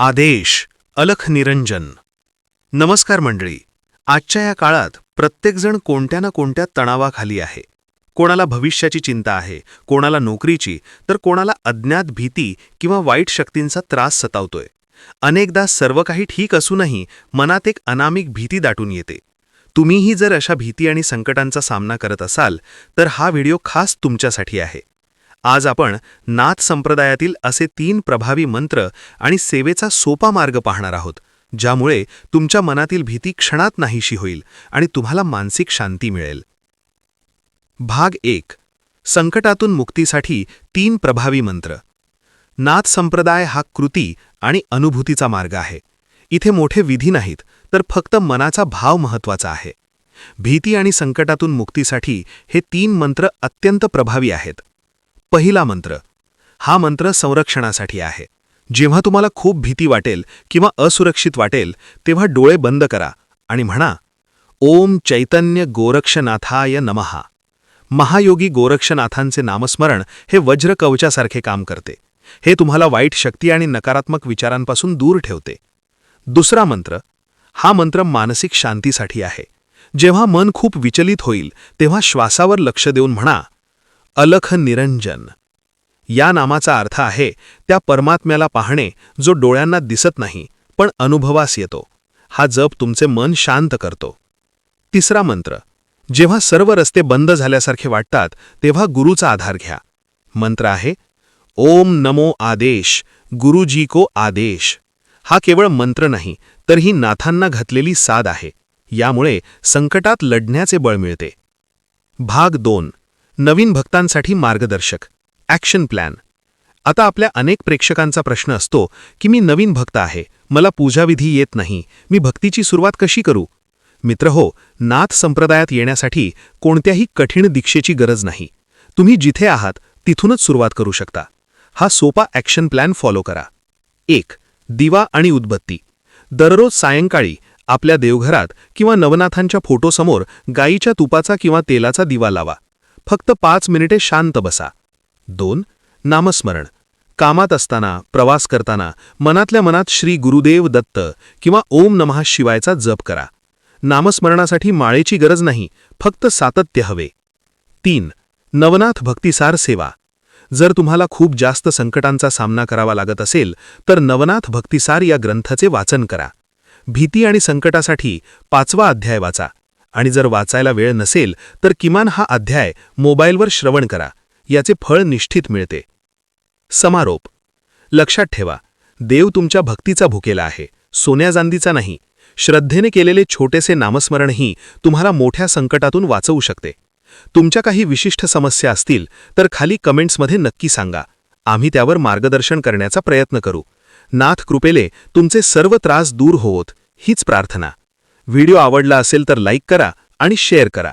आदेश अलख निरंजन. नमस्कार मंडळी आजच्या या काळात प्रत्येकजण कोणत्या ना कोणत्या तणावाखाली आहे. कोणाला भविष्याची चिंता आहे कोणाला नोकरीची तर कोणाला अज्ञात भीती किंवा वाईट शक्तींचा त्रास सतावतोय. अनेकदा सर्व काही ठीक असूनही मनात एक अनामिक भीती दाटून येते. तुम्हीही जर अशा भीती आणि संकटांचा सामना करत असाल तर हा व्हिडिओ खास तुमच्यासाठी आहे. आज आपण नाथ संप्रदायातील असे तीन प्रभावी मंत्र आणि सेवेचा सोपा मार्ग पाहणार आहोत ज्यामुळे तुमच्या मनातील भीती क्षणात नाहीशी होईल आणि तुम्हाला मानसिक शांती मिळेल. भाग एक. संकटातून मुक्तीसाठी तीन प्रभावी मंत्र. नाथ संप्रदाय हा कृती आणि अनुभूतीचा मार्ग आहे. इथे मोठे विधी नाहीत तर फक्त मनाचा भाव महत्त्वाचा आहे. भीती आणि संकटातून मुक्तीसाठी हे तीन मंत्र अत्यंत प्रभावी आहेत. पहिला मंत्र. हा मंत्र संरक्षणासाठी आहे. जेव्हा तुम्हाला खूप भीती वाटेल किंवा असुरक्षित वाटेल तेव्हा डोळे बंद करा आणि म्हणा ओम चैतन्य गोरक्षनाथाय नमहा महायोगी गोरक्षनाथांचे नामस्मरण हे वज्रकवचासारखे काम करते. हे तुम्हाला वाईट शक्ती आणि नकारात्मक विचारांपासून दूर ठेवते. दुसरा मंत्र. हा मंत्र मानसिक शांतीसाठी आहे. जेव्हा मन खूप विचलित होईल तेव्हा श्वासावर लक्ष देऊन म्हणा अलख निरंजन या नामाचा अर्थ आहे त्या परमात्म्याला पाहणे जो डोळ्यांना दिसत नाही पण अनुभवास येतो. हा जप तुमचे मन शांत करतो. तिसरा मंत्र. जेव्हा सर्व रस्ते बंद झाल्यासारखे वाटतात तेव्हा गुरुचा आधार घ्या. मंत्र आहे ओम नमो आदेश गुरुजी को आदेश. हा केवळ मंत्र नाही तर ही नाथांना घातलेली साद आहे. यामुळे संकटात लढण्याचे बळ मिळते. भाग दोन. नवीन भक्तांसाठी मार्गदर्शक. ॲक्शन प्लॅन आता आपल्या अनेक प्रेक्षकांचा प्रश्न असतो की मी नवीन भक्त आहे मला पूजाविधी येत नाही मी भक्तीची सुरुवात कशी करू? मित्र हो नाथ संप्रदायात येण्यासाठी कोणत्याही कठीण दीक्षेची गरज नाही. तुम्ही जिथे आहात तिथूनच सुरुवात करू शकता. हा सोपा ॲक्शन प्लॅन फॉलो करा. एक दिवा आणि उदबत्ती. दररोज सायंकाळी आपल्या देवघरात किंवा नवनाथांच्या फोटोसमोर गाईच्या तुपाचा किंवा तेलाचा दिवा लावा. फक्त पाच मिनिटे शांत बसा. दोन नामस्मरण. कामात असताना प्रवास करताना मनातल्या मनात श्री गुरुदेव दत्त किंवा ओम नमः शिवायचा जप करा. नामस्मरणासाठी माळेची गरज नाही फक्त सातत्य हवे. तीन नवनाथ भक्तिसार सेवा. जर तुम्हाला खूप जास्त संकटांचा सामना करावा लागत असेल तर नवनाथ भक्तिसार या ग्रंथाचे वाचन करा. भीती आणि संकटासाठी पाचवा अध्याय वाचा. आणि जर वाचायला वेळ नसेल तर किमान हा अध्याय मोबाईलवर श्रवण करा. याचे फळ निश्चित मिळते. समारोप. लक्षात ठेवा देव तुमच्या भक्तीचा भुकेला आहे सोन्या जांदीचा नाही. श्रद्धेने केलेले छोटेसे नामस्मरणही तुम्हाला मोठ्या संकटातून वाचवू शकते. तुमच्या काही विशिष्ट समस्या असतील तर खाली कमेंट्समध्ये नक्की सांगा. आम्ही त्यावर मार्गदर्शन करण्याचा प्रयत्न करू. नाथ कृपेले तुमचे सर्व त्रास दूर होवोत हीच प्रार्थना. व्हिडिओ आवडला असेल तर लाईक करा आणि शेअर करा.